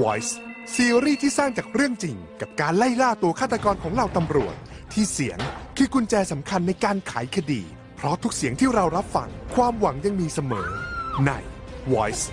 Voice ซีรีส์ที่สร้างจากเรื่องจริง กับการไล่ล่าตัวฆาตกรของเหล่าตำรวจ ที่เสียงคือกุญแจสำคัญในการไขคดี เพราะทุกเสียงที่เรารับฟัง ความหวังยังมีเสมอใน Voice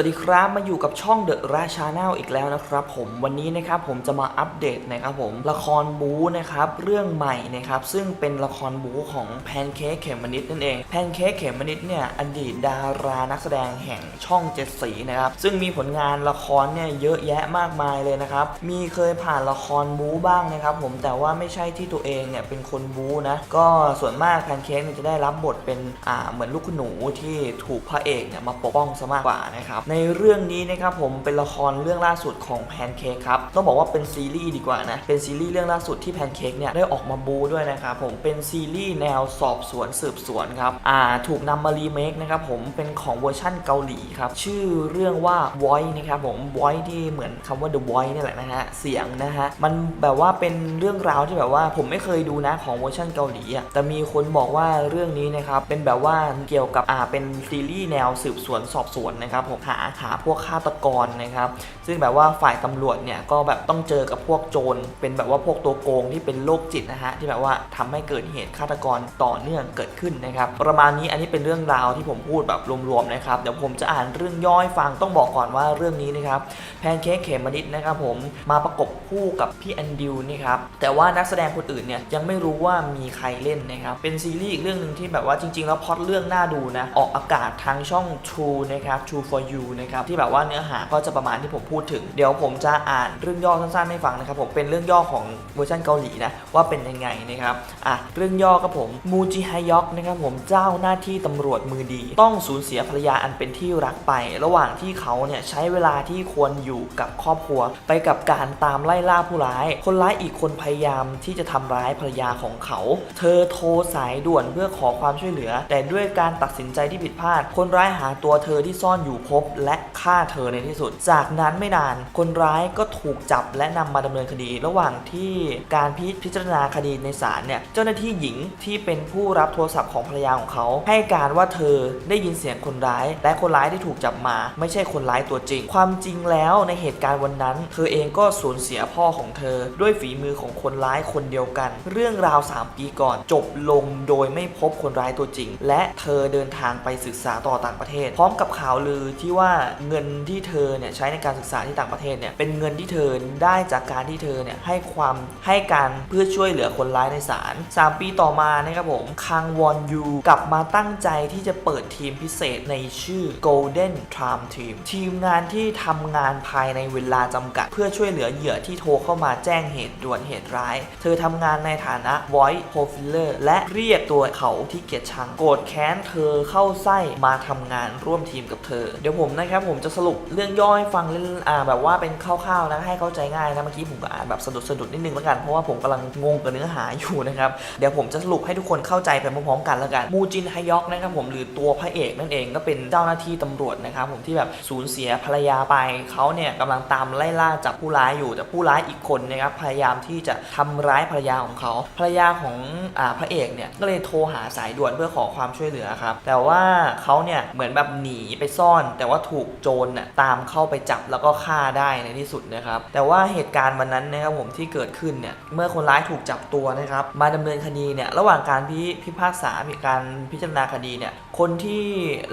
วัสดีครับ มาอยู่กับช่อง The ราชาแนลอีกแล้วนะครับผมวันนี้นะครับผมจะมาอัปเดตนะครับผมละครบู๊นะครับเรื่องใหม่นะครับซึ่งเป็นละครบู๊ของแพนเค้กเขมมนิดนั่นเองแพนเค้กเขมมนิดเนี่ยอดีตดารานักแสดงแห่งช่องเจ็ดสีนะครับซึ่งมีผลงานละครเนี่ยเยอะแยะมากมายเลยนะครับมีเคยผ่านละครบู๊บ้างนะครับผมแต่ว่าไม่ใช่ที่ตัวเองเนี่ยเป็นคนบู๊นะก็ส่วนมากแพนเค้กจะได้รับบทเป็นอ่าเหมือนลูกหนูที่ถูกพระเอกเนี่ยมาปกป้องซะมากกว่านะครับในเรื่องนี้นะครับผมเป็นละครเรื่องล่าสุดของแพนเค้กครับต้องบอกว่าเป็นซีรีส์ดีกว่านะ เป็นซีรีส์เรื่องล่าสุดที่แพนเค้กเนี่ยได้ออกมาบูด้วยนะครับผมเป็นซีรีส์แนวสอบสวนสืบสวนครับอ่าถูกนำมารีเมคนะครับผมเป็นของเวอร์ชั่นเกาหลีครับชื่อเรื่องว่า Voice นะครับผม Voice ที่เหมือนคำว่า The Voice นี่แหละนะฮะเสียงนะฮะมันแบบว่าเป็นเรื่องราวที่แบบว่าผมไม่เคยดูนะของเวอร์ชันเกาหลีอะแต่มีคนบอกว่าเรื่องนี้นะครับเป็นแบบว่าเกี่ยวกับอ่าเป็นซีรีส์แนวสืบสวนสอบสวนนะครับผมหาหาพวกฆาตกรนะครับ ซึ่งแบบว่าฝ่ายตำรวจเนี่ยก็แบบต้องเจอกับพวกโจร เป็นแบบว่าพวกตัวโกงที่เป็นโรคจิตนะฮะที่แบบว่าทำให้เกิดเหตุฆาตกรต่อเนื่องเกิดขึ้นนะครับประมาณนี้อันนี้เป็นเรื่องราวที่ผมพูดแบบรวมๆนะครับเดี๋ยวผมจะอ่านเรื่องย่อยฟังต้องบอกก่อนว่าเรื่องนี้นะครับแพนเค้กเขมมะนิดนะครับผมมาประกบคู่กับพี่แอนดิวนี่ครับแต่ว่านักแสดงคนอื่นเนี่ยยังไม่รู้ว่ามีใครเล่นนะครับเป็นซีรีส์อีกเรื่องหนึ่งที่แบบว่าจริง ๆ แล้วพอตเรื่องน่าดูนะออกอากาศทางช่อง True นะครับ True for You นะครับที่แบบว่าเนื้อหาก็จะประมาณที่ผมพูดถึง เดี๋ยวผมจะอ่านเรื่องย่อสั้นๆให้ฟังนะครับผมเป็นเรื่องย่อของเวอร์ชันเกาหลีนะว่าเป็นยังไงนะครับอะเรื่องย่อครับผมมูจิฮยอกนะครับผมเจ้าหน้าที่ตำรวจมือดี ต้องสูญเสียภรรยาอันเป็นที่รักไป ระหว่างที่เขาเนี่ยใช้เวลาที่ควรอยู่กับครอบครัว ไปกับการตามไล่ล่าผู้ร้าย คนร้ายอีกคนพยายามที่จะทำร้ายภรรยาของเขา เธอโทรสายด่วนเพื่อขอความช่วยเหลือ แต่ด้วยการตัดสินใจที่ผิดพลาด คนร้ายหาตัวเธอที่ซ่อนอยู่พบและฆ่าเธอในที่สุด จากนั้นไม่นานคนร้ายก็ถูกจับและนำมาดำเนินคดี ระหว่างที่การพิพิจารณาคดีในศาลเนี่ยเจ้าหน้าที่หญิงที่เป็นผู้รับโทรศัพท์ของภรรยาของเขา ให้การว่าเธอได้ยินเสียงคนร้าย และคนร้ายที่ถูกจับมา ไม่ใช่คนร้ายตัวจริง ความจริงแล้วในเหตุการณ์วันนั้น เธอเองก็สูญเสียพ่อของเธอ ด้วยฝีมือของคนร้ายคนเดียวกัน เรื่องราว 3 ปีก่อน จบลงโดยไม่พบคนร้ายตัวจริง และเธอเดินทางไปศึกษาต่อต่างประเทศ พร้อมกับข่าวลือที่ว่าเงินที่เธอเนี่ยใช้ในการศึกษาที่ต่างประเทศเนี่ยเป็นเงินที่เธอได้จากการที่เธอเนี่ยให้ความให้การเพื่อช่วยเหลือคนร้ายในศาล3 ปีต่อมานะครับผมคังวอนยูกลับมาตั้งใจที่จะเปิดทีมพิเศษในชื่อ Golden Tram Team ทีมงานที่ทำงานภายในเวลาจำกัด เพื่อช่วยเหลือเหยื่อที่โทรเข้ามาแจ้งเหตุด่วนเหตุร้าย เธอทำงานในฐานะ Voice Profiler และเรียกตัวเขาที่เกียดชังโกรธแค้นเธอเข้าไส้มาทำงานร่วมทีมกับเธอ เดี๋ยวผมมนะครับผมจะสรุปเรื่องย่อยฟังเล่นอ่าแบบว่าเป็นคร่าวๆนะให้เข้าใจง่ายนะเมื่อกี้ผมก็อ่านแบบสะดุดสะดุดนิดนึงแล้วกันเพราะว่าผมกำลังงงกับเนื้อหาอยู่นะครับเดี๋ยวผมจะสรุปให้ทุกคนเข้าใจไปพร้อมๆกันแล้วกันมูจินฮยอกนะครับผมหรือตัวพระเอกนั่นเองก็เป็นเจ้าหน้าที่ตำรวจนะครับผมที่แบบสูญเสียภรรยาไปเขาเนี่ยกำลังตามไล่ล่าจับผู้ร้ายอยู่ แต่ผู้ร้ายอีกคนนะครับพยายามที่จะทำร้ายภรรยาของเขาภรรยาของอ่าพระเอกเนี่ยก็เลยโทรหาสายด่วนเพื่อขอความช่วยเหลือครับแต่ว่าเขาเนี่ยเหมือนแบบหนีไปซ่อน แต่ว่าถูกโจรน่ะตามเข้าไปจับแล้วก็ฆ่าได้ในที่สุดนะครับแต่ว่าเหตุการณ์วันนั้นนะครับผมที่เกิดขึ้นเนี่ยเมื่อคนร้ายถูกจับตัวนะครับมาดำเนินคดีเนี่ยระหว่างการพิพพากษามีการพิจารณาคดีเนี่ยคนที่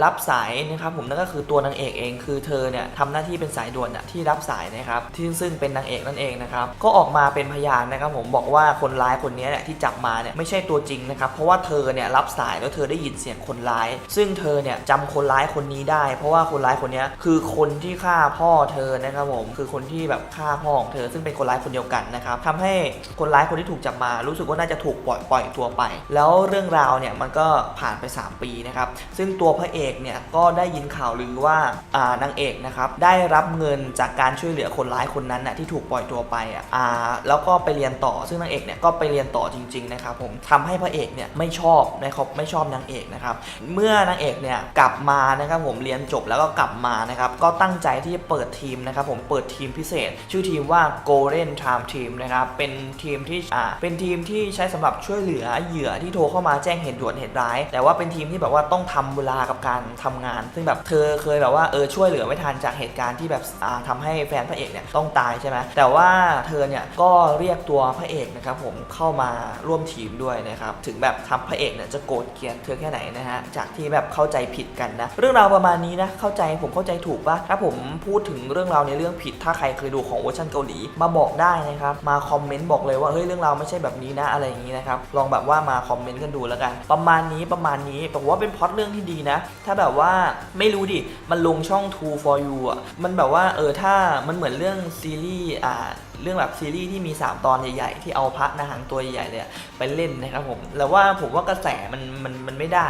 รับสายนะครับผมนั่นก็คือตัวนางเอกเอง คือเธอเนี่ยทำหน้าที่เป็นสายด่วนน่ะที่รับสายนะครับที่ซึ่งเป็นนางเอกนั่นเองนะครับก็ออกมาเป็นพยานนะครับผมบอกว่าคนร้ายคนนี้เนี่ยที่จับมาเนี่ยไม่ใช่ตัวจริงนะครับเพราะว่าเธอเนี่ยรับสายแล้วเธอได้ยินเสียงคนร้าย ซึ่งเธอเนี่ยจำคนร้ายคนนี้ได้ เพราะว่าคนร้ายคนนี้คือคนที่ฆ่าพ่อเธอนะครับผมคือคนที่แบบฆ่าพ่อของเธอซึ่งเป็นคนร้ายคนเดียวกันนะครับทำให้คนร้ายคนที่ถูกจับมารู้สึกว่าน่าจะถูกปล่อยปล่อยตัวไป แล้วเรื่องราวเนี่ยมันก็ผ่านไป 3 ปีนะครับซึ่งตัวพระเอกเนี่ยก็ได้ยินข่าวลือว่าอ่านางเอกนะครับได้รับเงินจากการช่วยเหลือคนร้ายคนนั้นน่ะที่ถูกปล่อยตัวไปอะอ่าแล้วก็ไปเรียนต่อซึ่งนางเอกเนี่ยก็ไปเรียนต่อจริงๆนะครับผมทำให้พระเอกเนี่ยไม่ชอบนะครับไม่ชอบนางเอกนะครับเมื่อนางเอกเนี่ยกลับมานะครับผมเรียนจบแล้วก็กลับลับมานะครับ ก็ตั้งใจที่จะเปิดทีมนะครับ ผมเปิดทีมพิเศษ ชื่อทีมว่า Golden Time Team นะครับ เป็นทีมที่อ่าเป็นทีมที่ใช้สำหรับช่วยเหลือเหยื่อที่โทรเข้ามาแจ้งเหตุด่วนเหตุร้าย แต่ว่าเป็นทีมที่แบบว่าต้องทำเวลากับการทำงาน ซึ่งแบบเธอเคยแบบว่าเออช่วยเหลือไม่ทันจากเหตุการณ์ที่แบบอ่าทำให้แฟนพระเอกเนี่ยต้องตายใช่ไหมแต่ว่าเธอเนี่ยก็เรียกตัวพระเอกนะครับผมเข้ามาร่วมทีมด้วยนะครับถึงแบบทำพระเอกเนี่ยจะโกรธเกลียดเธอแค่ไหนนะฮะจากที่แบบเข้าใจผิดกันนะเรื่องราวประมาณนี้นะเข้าใจผมเข้าใจถูกปะถ้าผมพูดถึงเรื่องราวในเรื่องผิด ถ้าใครเคยดูของเวอร์ชันเกาหลีมาบอกได้นะครับมาคอมเมนต์บอกเลยว่าเฮ้ยเรื่องราวไม่ใช่แบบนี้นะอะไรอย่างนี้นะครับลองแบบว่ามาคอมเมนต์กันดูแล้วกัน ประมาณนี้ประมาณนี้แต่ว่าเป็นพอตเรื่องที่ดีนะ ถ้าแบบว่าไม่รู้ดิมันลงช่อง True for you อะมันแบบว่าเออถ้ามันเหมือนเรื่องซีรีส์อ่าเรื่องแบบซีรีส์ที่มี 3 ตอนใหญ่ๆ ที่เอาพระนางหังตัวใหญ่ๆเลยไปเล่นนะครับผม แล้วว่าผมว่ากระแสมันมันมันไม่ได้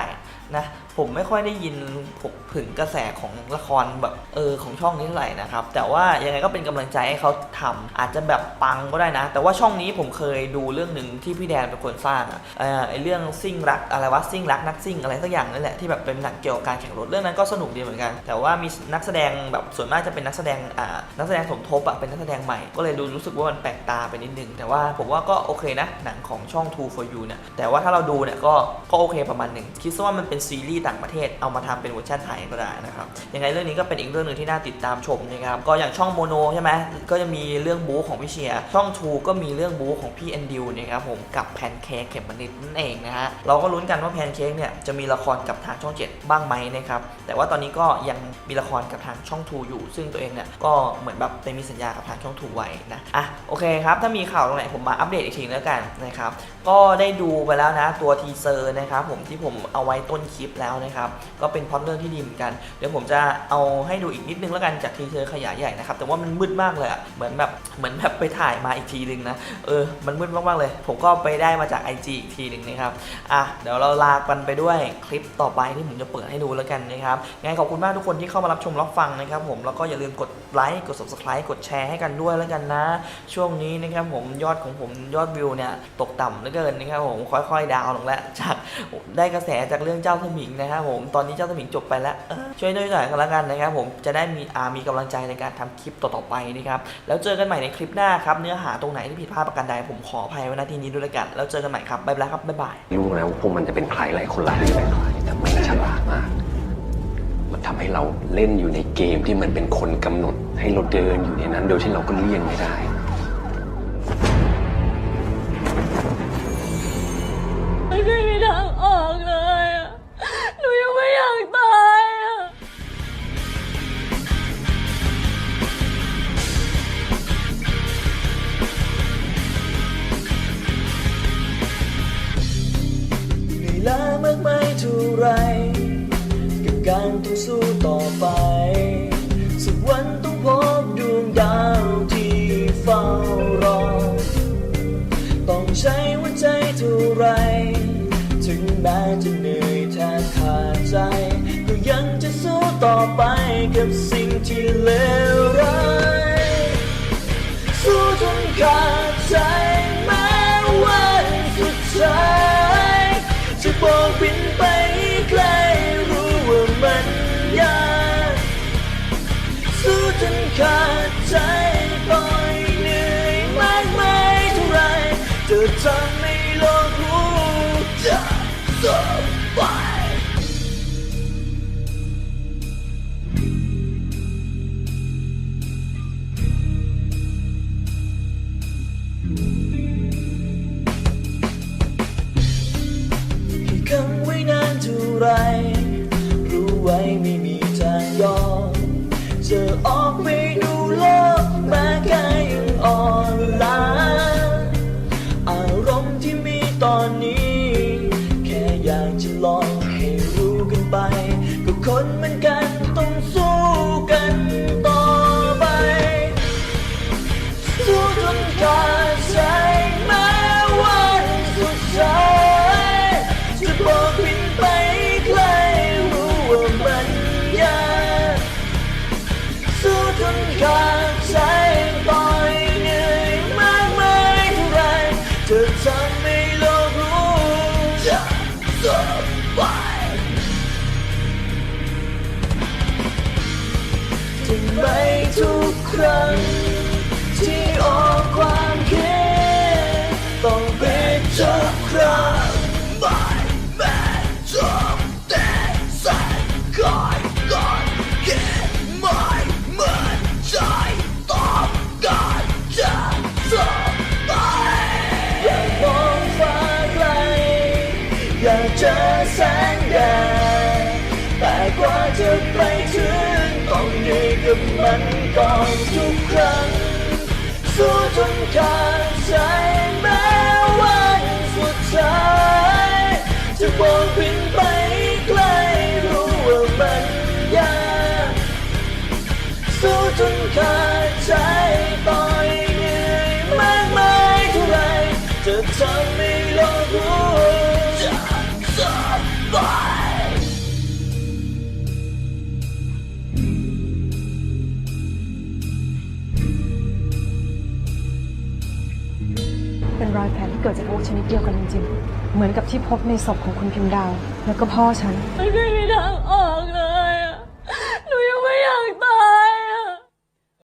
นะ ผมไม่ค่อยได้ยินผมถึงกระแสของละครแบบเออของช่องนี้เท่าไหร่นะครับ แต่ว่ายังไงก็เป็นกำลังใจให้เขาทำอาจจะแบบปังก็ได้นะ แต่ว่าช่องนี้ผมเคยดูเรื่องหนึ่งที่พี่แดนเป็นคนสร้างอะเออไอเรื่องซิ่งรักอะไรวะซิ่งรักนักซิ่งอะไรสักอย่างนั่นแหละที่แบบเป็นหนังเกี่ยวกับการแข่งรถเรื่องนั้นก็สนุกดีเหมือนกัน แต่ว่ามีนักแสดงแบบส่วนมากจะเป็นนักแสดงอ่านักแสดงสมทบอะเป็นนักแสดงใหม่ก็เลยดูรู้สึกว่ามันแปลกตาไปนิดนึงแต่ว่าผมว่าก็โอเคนะหนังของช่อง True for You เนี่ยแต่ว่าถ้าเราดูเนี่ยก็ก็โอเคประมาณหนึ่งคิดซะว่ามันเป็นซีรีส์ต่างประเทศเอามาทำเป็นเวอร์ชันไทยก็ได้นะครับยังไงเรื่องนี้ก็เป็นอีกเรื่องหนึ่งที่น่าติดตามชมนะครับก็อย่างช่องโมโนใช่ไหมก็จะมีเรื่องบู๊ของพี่เชียร์ช่อง True ก็มีเรื่องบู๊ของพี่แอนดิวนะครับผมกับแพนเค้กเขมมนิดนั่นเองนะฮะเราก็ลุ้นกันว่าแพนเค้กเนี่ยจะมีละครกับทางช่อง 7 บ้างไหมนะครับแต่ว่าตอนนี้ก็ยังมีละครกับทางช่อง True อยู่ ซึ่งตัวเองเนี่ยก็เหมือนแบบไปมีสัญญากับทางช่อง True ไว้นะอะโอเคครับถ้ามีข่าวตรงไหนผมมาอัปเดตอีกทีแล้วกันนะครับก็ได้ดูไปแล้วนะตัวทีเซอร์นะครับผมที่ผมเอาไว้ต้นคลิปแล้วนะครับ ก็เป็นพอตเรื่องที่ดีเหมือนกัน เดี๋ยวผมจะเอาให้ดูอีกนิดนึงแล้วกันจากทีเซอร์ขยายใหญ่นะครับ แต่ว่ามันมืดมากเลยอะเหมือนแบบเหมือนแบบไปถ่ายมาอีกทีนึงนะ เออ มันมืดมากๆเลย ผมก็ไปได้มาจาก IG อีกทีหนึ่งนะครับ อะ เดี๋ยวเราลากันไปด้วยคลิปต่อไปที่ผมจะเปิดให้ดูแล้วกันนะครับยังไงขอบคุณมากทุกคนที่เข้ามารับชมรับฟังนะครับผม แล้วก็อย่าลืมกดไลค์ กด subscribe กดแชร์ให้กันด้วยแล้วกันนะ ช่วงนี้นะครับผมยอดของผมยอดวิวเนี่ยตกต่ำเหลือเกินนะครับผมค่อยๆ ดาวลงแล้วจากได้กระแสจากเรื่องเจ้าสมิงนะครับผมตอนนี้เจ้าสมิงจบไปแล้วเออช่วยด้วยหน่อยกันแล้วกันนะครับผมจะได้มีอามีกำลังใจในการทำคลิปต่อๆไปนะครับแล้วเจอกันใหม่ในคลิปหน้าครับเนื้อหาตรงไหนที่ผิดพลาดประการใดผมขออภัยไว้ณที่นี้ด้วยแล้วกันแล้วเจอกันใหม่ครับบ๊ายบายครับบ๊ายบายรู้นะว่าพวกมันจะเป็นใครหลายคนหลายแบบแต่มันฉลาดมาก มันทำให้เราเล่นอยู่ในเกมที่มันเป็นคนกำหนด ให้เราเดินอยู่ในนั้นโดยที่เราก็เลี่ยงไม่ได้ไม่เคยมีทางออกเลย กับการต้องสู้ต่อไป สักวันต้องพบดวงดาวที่เฝ้ารอ ต้องใช้หัวใจเท่าไร ถึงแม้จะเหนื่อยแทบขาดใจ ก็ยังจะสู้ต่อไปกับสิ่งที่เลวร้าย สู้จนขาดใจแม้วันสุดท้ายจะบอกบินไป จนขาดใจปล่อยเหนื่อยมากมายเท่าไรจะทำให้โลกรู้จะต่อไปให้คำไว้นานเท่าไร ออกไป เดียวกันจริงๆ เหมือนกับที่พบในศพของคุณพิมดาว แล้วก็พ่อฉัน มันไม่มีทางออกเลย